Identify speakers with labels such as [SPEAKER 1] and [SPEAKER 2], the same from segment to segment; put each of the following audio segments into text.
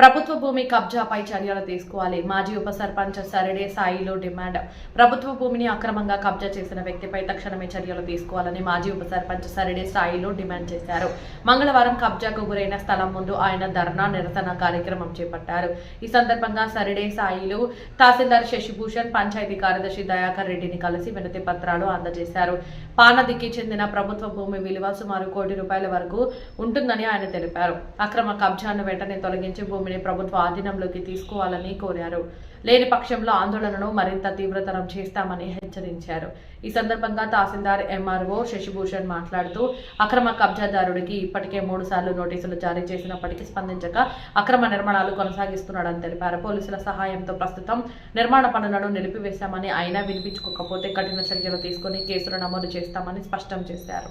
[SPEAKER 1] ప్రభుత్వ భూమి కబ్జాపై చర్యలు తీసుకోవాలి. మాజీ ఉప సర్పంచ్ సరడే సాయిలో డిమాండ్. ప్రభుత్వ భూమిని అక్రమంగా కబ్జా చేసిన వ్యక్తిపై తక్షణమే చర్యలు తీసుకోవాలని మాజీ ఉప సర్పంచ్ సరడే సాయిలో డిమాండ్ చేశారు. మంగళవారం కబ్జాకు గురైన స్థలం ముందు ఆయన ధర్నా నిరసన కార్యక్రమం చేపట్టారు. ఈ సందర్భంగా సరడే సాయిలు తహసీల్దార్ శశిభూషణ్ పంచాయతీ కార్యదర్శి దయాకర్ రెడ్డిని కలిసి వినతి పత్రాలు అందజేశారు. పానదికి చెందిన ప్రభుత్వ భూమి విలువ సుమారు కోటి రూపాయల వరకు ఉంటుందని ఆయన తెలిపారు. అక్రమ కబ్జాను వెంటనే తొలగించి భూమి భూమిని ప్రభుత్వ ఆధీనంలోకి తీసుకోవాలని కోరారు. లేని పక్షంలో ఆందోళనను మరింత తీవ్రతరం చేస్తామని హెచ్చరించారు. ఈ సందర్భంగా తహసీల్దార్ ఎంఆర్ఓ శశిభూషణ్ మాట్లాడుతూ అక్రమ కబ్జాదారుడికి ఇప్పటికే మూడు సార్లు నోటీసులు జారీ చేసినప్పటికీ స్పందించక అక్రమ నిర్మాణాలు కొనసాగిస్తున్నాడని తెలిపారు. పోలీసుల సహాయంతో ప్రస్తుతం నిర్మాణ పనులను నిలిపివేశామని అయినా వినిపించుకోకపోతే కఠిన చర్యలు తీసుకుని కేసులు నమోదు చేస్తామని స్పష్టం చేశారు.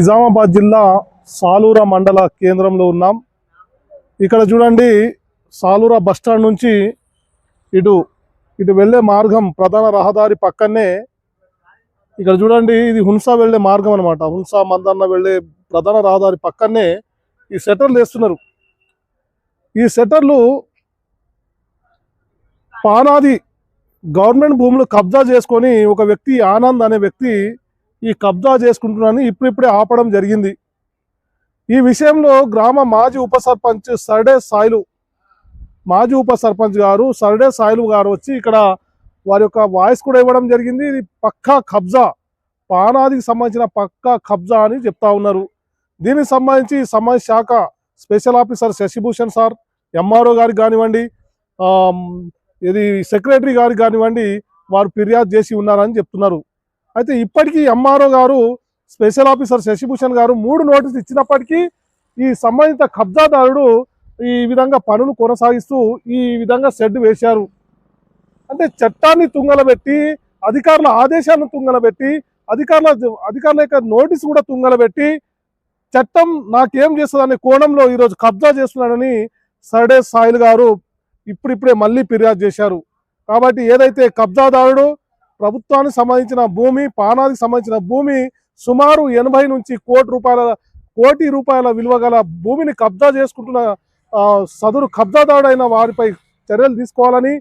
[SPEAKER 2] నిజామాబాద్ జిల్లా సాలూర మండల కేంద్రంలో ఉన్నాం. ఇక్కడ చూడండి సాలూర బస్టాండ్ నుంచి ఇటు ఇటు వెళ్ళే మార్గం ప్రధాన రహదారి పక్కనే ఇక్కడ చూడండి ఇది హున్సా వెళ్ళే మార్గం అనమాట హున్సా మందన్న వెళ్ళే ప్రధాన రహదారి పక్కనే ఈ సెటర్లు వేస్తున్నారు. ఈ సెటర్లు పానాది గవర్నమెంట్ భూములు కబ్జా చేసుకొని ఒక వ్యక్తి ఆనంద్ అనే వ్యక్తి ఈ కబ్జా చేసుకుంటున్నాను ఇప్పుడిప్పుడే ఆపడం జరిగింది. ఈ విషయంలో గ్రామ మాజీ ఉప సర్పంచ్ సర్డే సాయిలు మాజీ ఉప సర్పంచ్ గారు సర్డే సాయిలు గారు వచ్చి ఇక్కడ వారి యొక్క వాయిస్ కూడా ఇవ్వడం జరిగింది. ఇది పక్కా కబ్జా పానాదికి సంబంధించిన పక్కా కబ్జా అని చెప్తా ఉన్నారు. దీనికి సంబంధించి సమాజ్ శాఖ special officer Shashibhushan sir MRO గారికి కానివ్వండి ఇది సెక్రటరీ గారికి కానివ్వండి వారు ఫిర్యాదు చేసి ఉన్నారని చెప్తున్నారు. అయితే ఇప్పటికీ ఎంఆర్ఓ గారు స్పెషల్ ఆఫీసర్ శశిభూషణ్ గారు మూడు నోటీసులు ఇచ్చినప్పటికీ ఈ సంబంధిత కబ్జాదారుడు ఈ విధంగా పనులు కొనసాగిస్తూ ఈ విధంగా షెడ్ వేశారు. అంటే చట్టాన్ని తుంగలబెట్టి అధికారుల ఆదేశాలను తుంగలబెట్టి అధికారుల అధికారుల యొక్క నోటీసు కూడా తుంగలబెట్టి చట్టం నాకేం చేస్తుంది అనే కోణంలో ఈరోజు కబ్జా చేస్తున్నాడని సర్డే సాయిల్ గారు ఇప్పుడిప్పుడే మళ్ళీ ఫిర్యాదు చేశారు. కాబట్టి ఏదైతే కబ్జాదారుడు ప్రభుత్వానికి సంబంధించిన భూమి పానానికి సంబంధించిన భూమి సుమారు ఎనభై నుంచి కోటి రూపాయల కోటి రూపాయల విలువ గల భూమిని కబ్జా చేసుకుంటున్న ఆ, సదరు కబ్జాదారుడైన వారిపై చర్యలు తీసుకోవాలని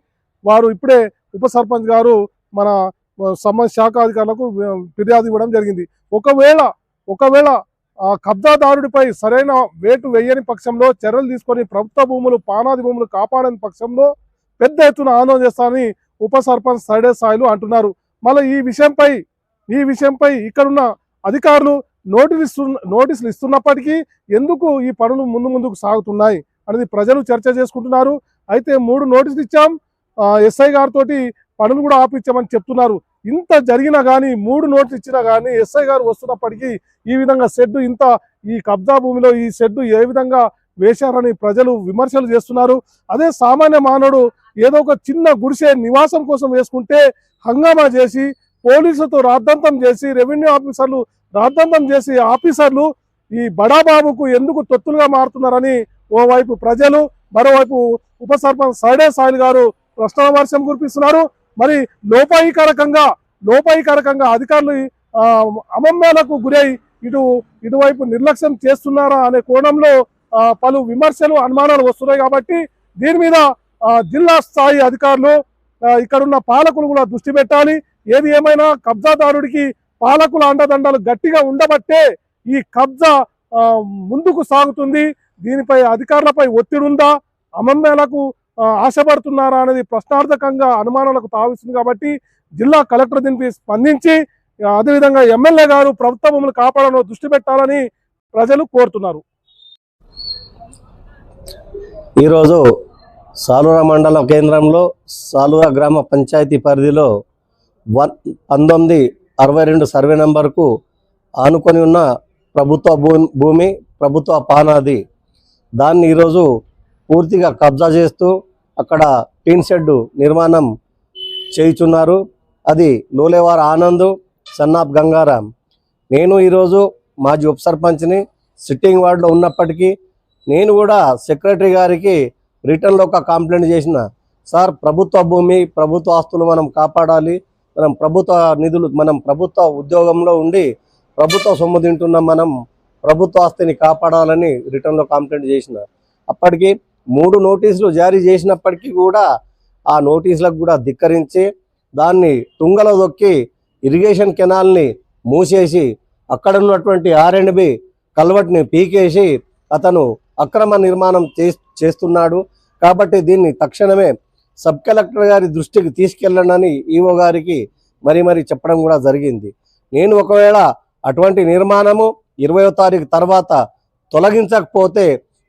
[SPEAKER 2] వారు ఇప్పుడే ఉప సర్పంచ్ గారు మన సంబంధ శాఖ అధికారులకు ఫిర్యాదు ఇవ్వడం జరిగింది. ఒకవేళ ఒకవేళ కబ్జాదారుడిపై సరైన వేటు వేయని పక్షంలో చర్యలు తీసుకొని ప్రభుత్వ భూములు పానాది భూములు కాపాడని పక్షంలో పెద్ద ఎత్తున ఆందోళన చేస్తానని ఉప సర్పంచ్ సైడే సాయిలు అంటున్నారు. మళ్ళీ ఈ విషయంపై ఈ విషయంపై ఇక్కడున్న అధికారులు నోటీసులు ఇస్తు నోటీసులు ఇస్తున్నప్పటికీ ఎందుకు ఈ పనులు ముందు ముందుకు సాగుతున్నాయి అనేది ప్రజలు చర్చ చేసుకుంటున్నారు. అయితే మూడు నోటీసులు ఇచ్చాం. ఎస్ఐ గారితో పనులు కూడా ఆపించామని చెప్తున్నారు. ఇంత జరిగినా కానీ మూడు నోట్లు ఇచ్చినా కానీ ఎస్ఐ గారు వస్తున్నప్పటికీ ఈ విధంగా షెడ్డు ఇంత ఈ కబ్జా భూమిలో ఈ షెడ్డు ఏ విధంగా వేశారని ప్రజలు విమర్శలు చేస్తున్నారు. అదే సామాన్య మానవుడు ఏదో ఒక చిన్న గుడిసె నివాసం కోసం వేసుకుంటే హంగామా చేసి పోలీసులతో రాద్ధాంతం చేసి రెవెన్యూ ఆఫీసర్లు రాద్ధాంతం చేసి ఆఫీసర్లు ఈ బడాబాబుకు ఎందుకు తొత్తులుగా మారుతున్నారని ఓవైపు ప్రజలు మరోవైపు ఉప సర్పంచ్ సైడే సాయిల్ గారు ప్రశ్నావర్షం కురిపిస్తున్నారు. మరి లోపాయికారకంగా లోపాయికారకంగా అధికారులు అమమ్మాలకు గురై ఇటు ఇటువైపు నిర్లక్ష్యం చేస్తున్నారా అనే కోణంలో పలు విమర్శలు అనుమానాలు వస్తున్నాయి కాబట్టి దీని మీద జిల్లా స్థాయి అధికారులు ఇక్కడున్న పాలకులు కూడా దృష్టి పెట్టాలి. ఏది ఏమైనా కబ్జాదారుడికి పాలకుల అండదండలు గట్టిగా ఉండబట్టే ఈ కబ్జా ముందుకు సాగుతుంది. దీనిపై అధికారులపై ఒత్తిడి ఉందా? అమమ్మేలకు ఆశపడుతున్నారా అనేది ప్రశ్నార్థకంగా అనుమానాలకు తావిస్తుంది కాబట్టి జిల్లా కలెక్టర్ దీనికి స్పందించి అదేవిధంగా ఎమ్మెల్యే గారు ప్రభుత్వ భూములు కాపాడాలని దృష్టి పెట్టాలని ప్రజలు కోరుతున్నారు.
[SPEAKER 3] ఈరోజు సాలూర మండల కేంద్రంలో సాలూర గ్రామ పంచాయతీ పరిధిలో వన్ పంతొమ్మిది అరవై రెండు సర్వే నెంబర్కు ఆనుకొని ఉన్న ప్రభుత్వ భూ భూమి ప్రభుత్వ పానాది. దాన్ని ఈరోజు పూర్తిగా కబ్జా చేస్తూ అక్కడ టీన్ షెడ్ నిర్మాణం చేయుచున్నారు. అది లోలేవార ఆనంద్ సన్నాబ్ గంగారాం. నేను ఈరోజు మాజీ ఉప సర్పంచ్ని సిట్టింగ్ వార్డులో ఉన్నప్పటికీ నేను కూడా సెక్రటరీ గారికి రిటర్న్లో ఒక కంప్లైంట్ చేసిన సార్ ప్రభుత్వ భూమి ప్రభుత్వ ఆస్తులు మనం కాపాడాలి. మనం ప్రభుత్వ నిధులు మనం ప్రభుత్వ ఉద్యోగంలో ఉండి ప్రభుత్వ సొమ్ము తింటున్న మనం ప్రభుత్వ ఆస్తిని కాపాడాలని రిటర్న్లో కంప్లైంట్ చేసిన. అప్పటికి మూడు నోటీసులు జారీ చేసినప్పటికీ కూడా ఆ నోటీసులకు కూడా ధిక్కరించి దాన్ని తుంగలో దొక్కి ఇరిగేషన్ కెనాల్ని మూసేసి అక్కడ ఉన్నటువంటి ఆర్ అండ్ బి కల్వట్ని పీకేసి అతను అక్రమ నిర్మాణం చేస్తున్నాడు. కాబట్టి దీన్ని తక్షణమే సబ్ కలెక్టర్ గారి దృష్టికి తీసుకెళ్ళనని ఈఓ గారికి మరి మరి చెప్పడం కూడా జరిగింది. నేను ఒకవేళ అటువంటి నిర్మాణము ఇరవయో తారీఖు తర్వాత తొలగించకపోతే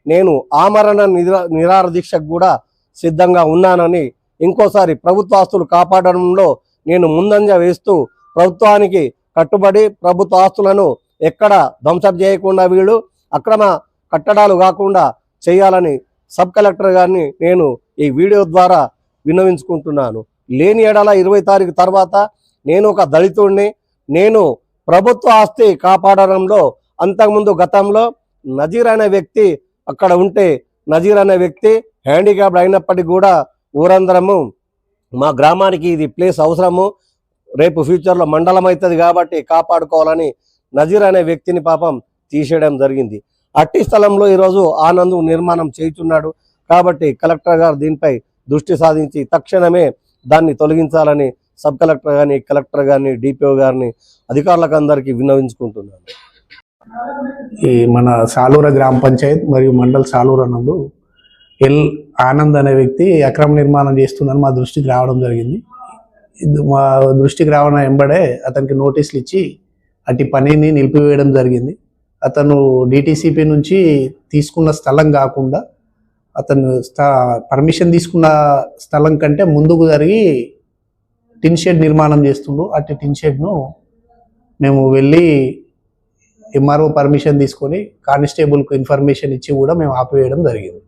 [SPEAKER 3] నేను ఆమరణ నిరా నిరార దీక్షకు కూడా సిద్ధంగా ఉన్నానని ఇంకోసారి ప్రభుత్వ ఆస్తులు కాపాడడంలో నేను ముందంజ వేస్తూ ప్రభుత్వానికి కట్టుబడి ప్రభుత్వ ఆస్తులను ఎక్కడ ధ్వంసం చేయకుండా వీళ్ళు అక్రమ కట్టడాలు కాకుండా చేయాలని సబ్ కలెక్టర్ గారిని నేను ఈ వీడియో ద్వారా విన్నవించుకుంటున్నాను. లేని ఏడాల ఇరవై తారీఖు తర్వాత నేను ఒక దళితుడిని నేను ప్రభుత్వ ఆస్తి కాపాడడంలో అంతకుముందు గతంలో నజీర్ అనే వ్యక్తి అక్కడ ఉంటే నజీర్ అనే వ్యక్తి హ్యాండిక్యాప్డ్ అయినప్పటికీ కూడా ఊరందరము మా గ్రామానికి ఇది ప్లేస్ అవసరము రేపు ఫ్యూచర్లో మండలం అవుతుంది కాబట్టి కాపాడుకోవాలని నజీర్ అనే వ్యక్తిని పాపం తీసేయడం జరిగింది. అట్టి స్థలంలో ఈరోజు ఆనంద్ నిర్మాణం చేయుచున్నాడు కాబట్టి కలెక్టర్ గారు దీనిపై దృష్టి సాధించి తక్షణమే దాన్ని తొలగించాలని సబ్ కలెక్టర్ కానీ కలెక్టర్ గారిని డిపిఓ గారిని అధికారులకు అందరికీ విన్నవించుకుంటున్నాను.
[SPEAKER 4] ఈ మన సాలూర గ్రామ పంచాయత్ మరియు మండల్ సాలూర నందు ఎల్ ఆనంద్ అనే వ్యక్తి అక్రమ నిర్మాణం చేస్తుందని మా దృష్టికి రావడం జరిగింది. ఇది మా దృష్టికి రావడం ఎంబడే అతనికి నోటీసులు ఇచ్చి అటు పనిని నిలిపివేయడం జరిగింది. అతను డిటిసిపి నుంచి తీసుకున్న స్థలం కాకుండా అతను పర్మిషన్ తీసుకున్న స్థలం కంటే ముందుకు జరిగి టిన్ షెడ్ నిర్మాణం చేస్తుండు. అట్టి టిన్ షెడ్ను మేము వెళ్ళి ఎంఆర్ఓ పర్మిషన్ తీసుకొని కానిస్టేబుల్కు ఇన్ఫర్మేషన్ ఇచ్చి కూడా మేము ఆపివేయడం జరిగింది.